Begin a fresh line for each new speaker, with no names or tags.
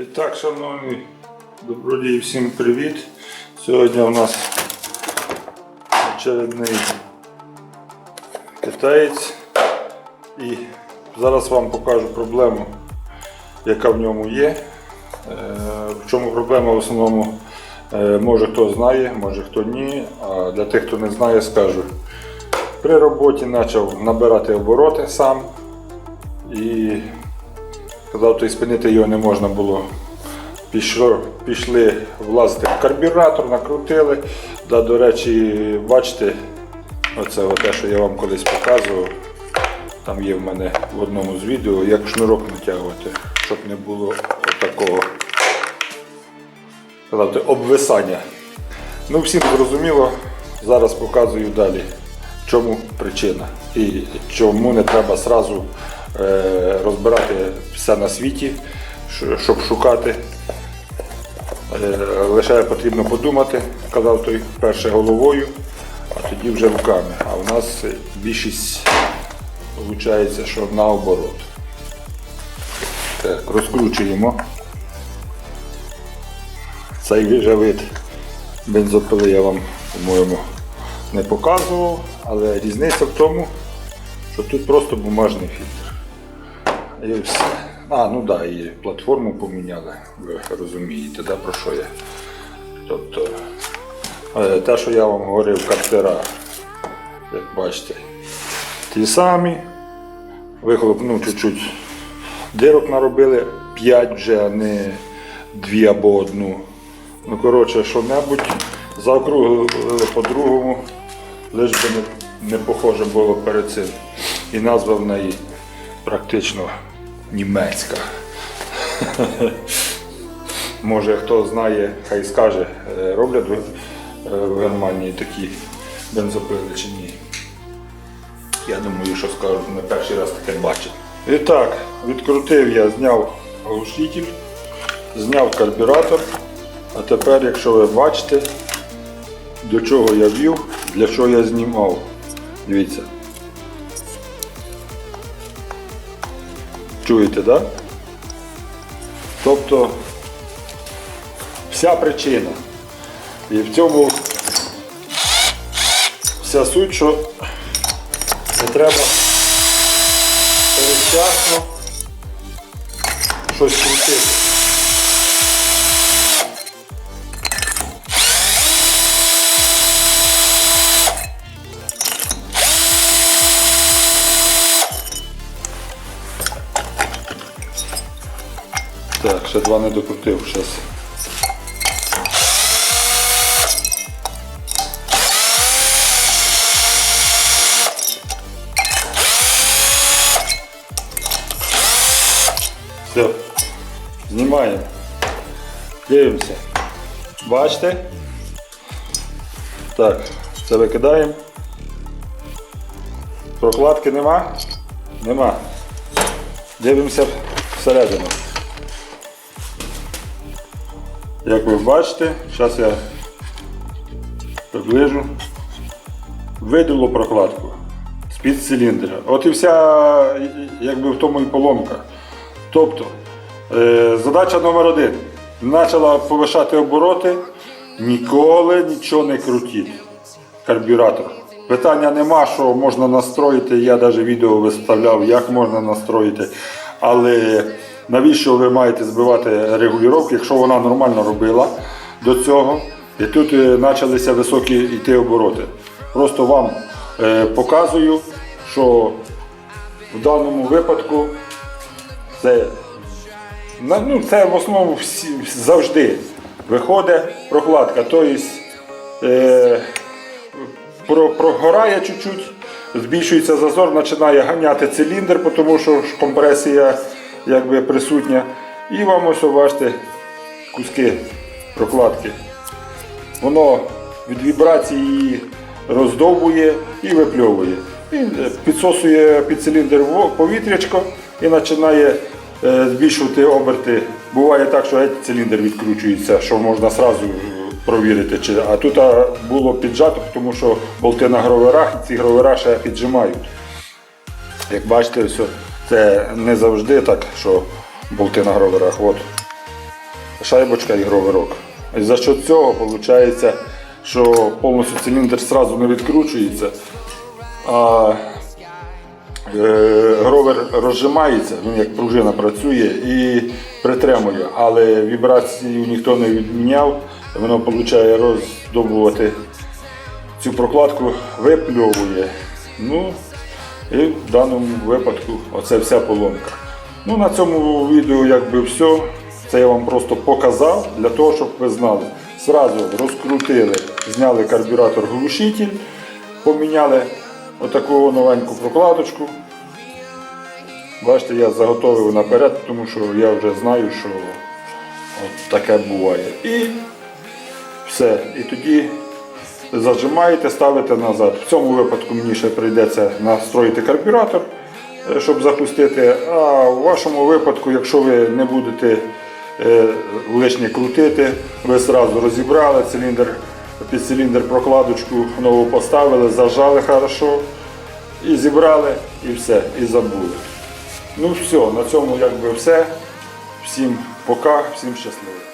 І так, шановні добродії, всім привіт. Сьогодні у нас очередний китаєць. І зараз вам покажу проблему, яка в ньому є. Е, В чому проблема в основному, е, може хто знає, може хто ні. А для тих, хто не знає, скажу. При роботі почав набирати обороти сам і Казав, то і спинити його не можна було. Пішло, пішли влазити в карбюратор, накрутили. Да, до речі, бачите, оце те, що я вам колись показував. Там є в мене в одному з відео, як шнурок натягувати, щоб не було такого обвисання. Ну, всім зрозуміло, зараз показую далі, чому причина і чому не треба сразу розбирати все на світі, щоб шукати. Е, лише потрібно подумати, казав той перше головою, а тоді вже руками. А в нас більшість виходить, що наоборот. Так, розкручуємо. Цей вже вид бензопили я вам, по-моєму, не показував, але різниця в тому, що тут просто бумажний фільтр. А, ну да, і платформу поміняли, ви розумієте, да, про що я. Тобто, е, те, що я вам говорив, картера, як бачите, ті самі. Вихлоп, ну, чуть-чуть дирок наробили, 5 вже, а не 2 або одну. Ну, коротше, що-небудь заокруглили по-другому, лиш би не, не похоже було перед цим. І назва в неї практично німецька. Може хто знає, хай скаже, е, роблять е, в Германії такі бензопили чи ні. Я думаю, що скажу, не перший раз таке бачив. І так, відкрутив я, зняв глушитель, зняв карбюратор. А тепер, якщо ви бачите, до чого я вів, для чого я знімав. Дивіться. Чуєте, так? Да? Тобто вся причина. І в цьому вся суть, що не треба передчасно щось крутити. Так, ще два не докрутив, зараз. Все. Знімаємо. Дивимося. Бачите? Так, це викидаємо. Прокладки нема? Нема. Дивимося всередину. Як ви бачите, зараз я приближу. Виділо прокладку з-під циліндра. От і вся якби в тому і поломка. Тобто, е, задача номер один. Почала повишати обороти, ніколи нічого не крутіть. Карбюратор. Питання нема, що можна настроїти. Я навіть відео виставляв, як можна настроїти. Але навіщо ви маєте збивати регулювання, якщо вона нормально робила до цього, і тут е, почалися високі йти обороти. Просто вам е, показую, що в даному випадку це, ну, це в основному всі, завжди виходить прокладка. Тобто, е, про, прогорає чуть-чуть, збільшується зазор, починає ганяти циліндр, тому що компресія якби присутня. І вам ось бачите куски прокладки. Воно від вібрації роздовбує і випльовує. І е, підсосує під циліндр повітрячко і починає е, збільшувати оберти. Буває так, що циліндр відкручується, що можна одразу провірити. Чи... А тут було піджато, тому що болти на гроверах і ці гровера ще піджимають. Як бачите, все, це не завжди так, що болти на гроверах. От. шайбочка і гроверок. І за що цього виходить, що повністю циліндр одразу не відкручується, а е, гровер розжимається, він як пружина працює і притримує, але вібрацію ніхто не відміняв, воно починає роздобувати цю прокладку, випльовує. Ну, і в даному випадку оце вся поломка. Ну, на цьому відео якби все. Це я вам просто показав для того, щоб ви знали. Зразу розкрутили, зняли карбюратор глушитель, поміняли отаку новеньку прокладочку. Бачите, я заготовив наперед, тому що я вже знаю, що от таке буває. І все. І тоді зажимаєте, ставите назад. В цьому випадку мені ще прийдеться настроїти карбюратор, е, щоб запустити. А в вашому випадку, якщо ви не будете е, лишнє крутити, ви одразу розібрали циліндр, під циліндр прокладочку нову поставили, зажали хорошо і зібрали, і все, і забули. Ну все, на цьому якби все. Всім пока, всім щасливо.